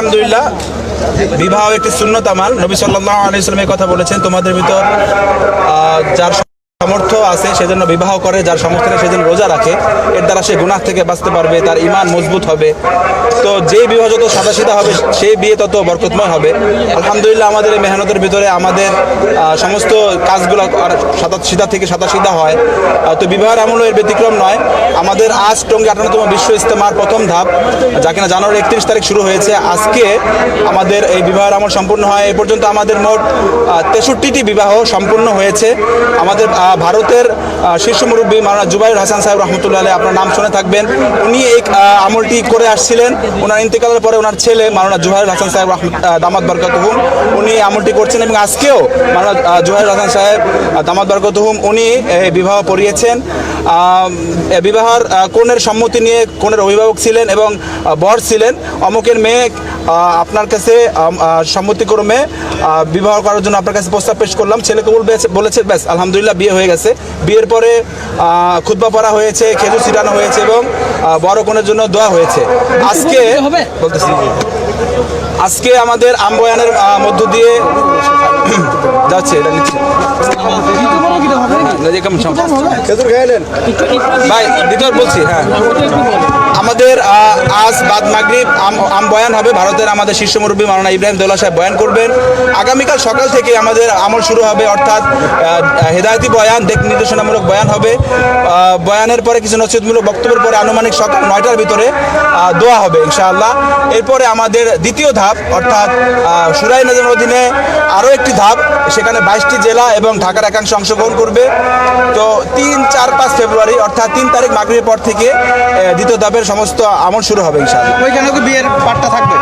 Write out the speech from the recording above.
আলহামদুলিল্লাহ বিবাহ একটি শূন্যতামাল নবী সাল্লাহ আলাইসলামের কথা বলেছেন তোমাদের ভিতর যার সামর্থ্য আছে, সেজন্য বিবাহ করে, যার সামর্থ্য নেই সেজন্য রোজা রাখে। এর দ্বারা সে গুনাহ থেকে বাঁচতে পারবে, তার ইমান মজবুত হবে। তো যেই বিবাহ যত সাদাসিধা হবে, সেই বিয়ে তত বরকতময় হবে। আলহামদুলিল্লাহ, আমাদের এই মেহনতের ভিতরে আমাদের সমস্ত কাজগুলো আর সাদা থেকে সাদা সিধা হয় তো বিবাহের আমলও এর ব্যতিক্রম নয়। আমাদের আজ টঙ্গী আটান্নতম বিশ্ব ইস্তেমার প্রথম ধাপ, যা কিনা জানুয়ারি একত্রিশ তারিখ শুরু হয়েছে। আজকে আমাদের এই বিবাহের আমল সম্পূর্ণ হয়। এ পর্যন্ত আমাদের মোট তেষট্টিটি বিবাহ সম্পূর্ণ হয়েছে। আমাদের ভারতের শীর্ষ মুরব্বী মাওলানা জুবাইর হাসান সাহেব রহমতুল্লাহ আলাইহ, আপনার নাম শুনে থাকবেন। উনি এই আমলটি করে আসছিলেন। ওনার ইন্তেকালের পরে ওনার ছেলে মাওলানা জুবাইর হাসান সাহেব দামাত বরকাতহুম উনি এই আমলটি করছেন এবং আজকেও আহ, জুবাইর হাসান সাহেব দামাত বরকাতহুম উনি এই বিবাহ পড়িয়েছেন। বিবাহের কনের সম্মতি নিয়ে কনের অভিভাবক ছিলেন এবং বর ছিলেন। অমুকের মেয়ে আপনার কাছে সম্মতিক্রমে বিবাহ করার জন্য আপনার কাছে প্রস্তাব পেশ করলাম। ছেলে কবুল বেশ- বলেছে ব্যাস আলহামদুলিল্লাহ বিয়ে হয়ে গেছে। বিয়ের পরে খুদ্া পড়া হয়েছে খেজুর ছিটানো হয়েছে এবং বড় কোনের জন্য দোয়া হয়েছে। আজকে বলতেছি। আজকে আমাদের আম্বয়ানের মধ্য দিয়ে যাচ্ছে এটা নিচ্ছে? ভাই দ্বিতীয় বলছি হ্যাঁ। আমাদের আজ বাদ মাগরিব, আম- বয়ান হবে। ভারতের আমাদের শীর্ষ মুরব্বী মাওলানা ইব্রাহিম দৌলা সাহেব বয়ান করবেন। আগামীকাল সকাল থেকে আমাদের আমল শুরু হবে, অর্থাৎ হেদায়তি বয়ান দিক নির্দেশনামূলক বয়ান হবে। বয়ানের পরে কিছু নচিতমূলক বক্তব্যের পরে আনুমানিক সকাল নয়টার ভিতরে দোয়া হবে, ইনশাআল্লাহ। এরপরে আমাদের দ্বিতীয় ধাপ, অর্থাৎ সুরাই নজরের অধীনে আরও একটি ধাপ, সেখানে বাইশটি জেলা এবং ঢাকার একাংশ অংশগ্রহণ করবে। তো চার, পাঁচ ফেব্রুয়ারি, অর্থাৎ তিন তারিখ মাগরীর পর থেকে দ্বিতীয় ধাপের সমস্ত আমল শুরু হবে, ইনশাআল্লাহ। ওইখানে বিয়ের পাটটা থাকবে?